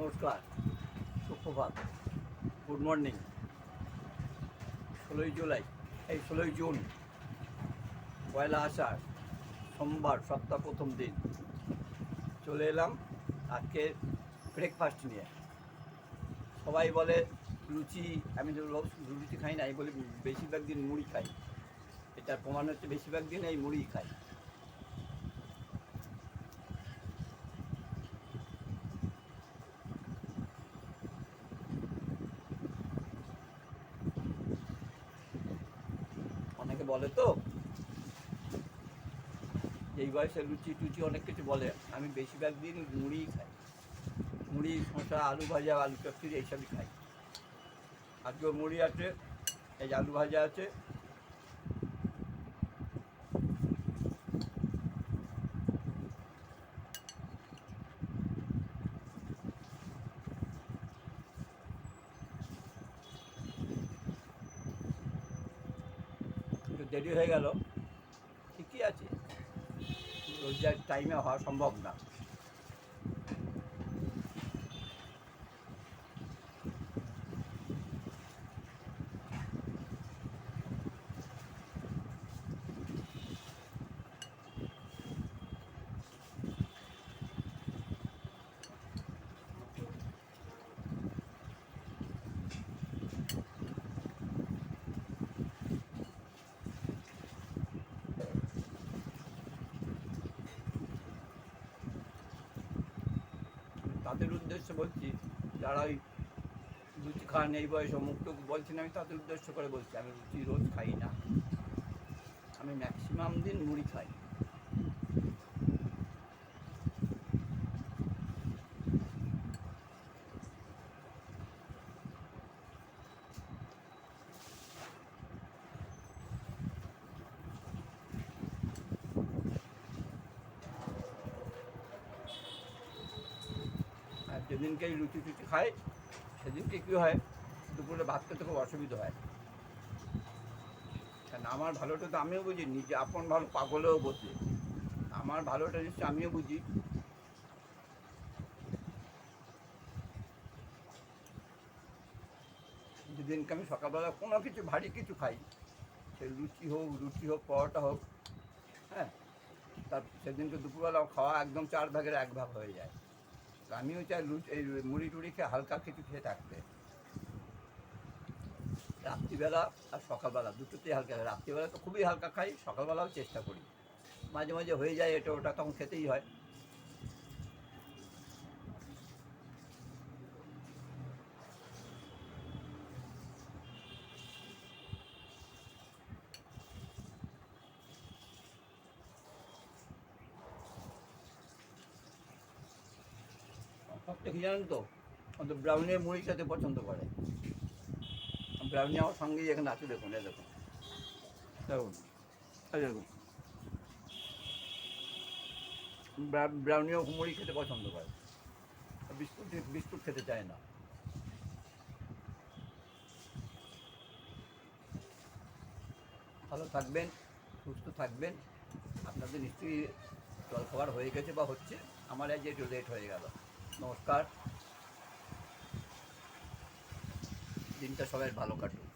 নমস্কার, সুপ্রভাত good morning ষোলোই জুলাই, এই ষোলোই জুন, পয়লা আষাঢ়, সোমবার, সপ্তাহ প্রথম দিন। চলে এলাম আজকে ব্রেকফাস্ট নিয়ে। সবাই বলে লুচি, আমি তো লুচি খাই না আমি বলি বেশিরভাগ দিন মুড়ি খাই। এটার প্রমাণ হচ্ছে বেশিরভাগ দিন এই মুড়ি খাই অনেকে বলে তো? এই বয়সে লুচি টুচি অনেক কিছু বলে। আমি বেশিরভাগ দিন মুড়িই খাই। মুড়ি, শসা, আলু ভাজা, আলু চচ্চড়ি, এইসবই খাই। আজকেও মুড়ি আছে, এই আলু ভাজা আছে দেরি হয়ে গেল। ঠিকই আছে। রোজগার টাইমে হওয়া সম্ভব না। তাদের উদ্দেশ্যে বলছি, যারা ওই লুচি খান এই বয়সে মুক্ত বলছি না, আমি তাদের উদ্দেশ্য করে বলছি, আমি রুচি রোজ খাই না। আমি ম্যাক্সিমাম দিন মুড়ি খাই। যেদিনকে লুচি টুচি খাই, সেদিনকে কী হয়? দুপুরে ভাত খেতে খুব অসুবিধা হয়। কারণ আমার ভালোটা তো আমিও বুঝি, নিজে আপন ভালো পাগলেও বসে আমার ভালোটা নিশ্চয় আমিও বুঝি। যেদিনকে আমি সকালবেলা কোনো কিছু, ভারী কিছু খাই, সে লুচি হোক, রুটি হোক, পরোটা হোক হ্যাঁ তার সেদিনকে দুপুরবেলা খাওয়া একদম চার ভাগের এক ভাগ হয়ে যায়। আমিও চাই এই মুড়ি টুড়ি খেয়ে হালকা কিছু খেয়ে থাকবে। রাত্রিবেলা আর সকালবেলা, দুটোতেই হালকা রাত্রিবেলা তো খুবই হালকা খাই, সকালবেলাও চেষ্টা করি। মাঝে মাঝে হয়ে যায় এটা, ওটা তখন খেতেই হয়। সবটা কি জানেন তো? অন্তত ব্রাউনের মুড়ি খেতে পছন্দ করে। ব্রাউনি আমার সঙ্গেই এখানে আছে, দেখুন, এই দেখুন। দেখুন দেখুন। ব্রা- ব্রাউনিও মুড়ি খেতে পছন্দ করে। বিস্কুট বিস্কুট খেতে চায় না। ভালো থাকবেন, সুস্থ থাকবেন। আপনাদের নিশ্চয়ই জল খাবার হয়ে গেছে বা হচ্ছে। আমার আজ একটু লেট হয়ে গেল। নমস্কার। দিনটা সবাই ভালো কাটুক।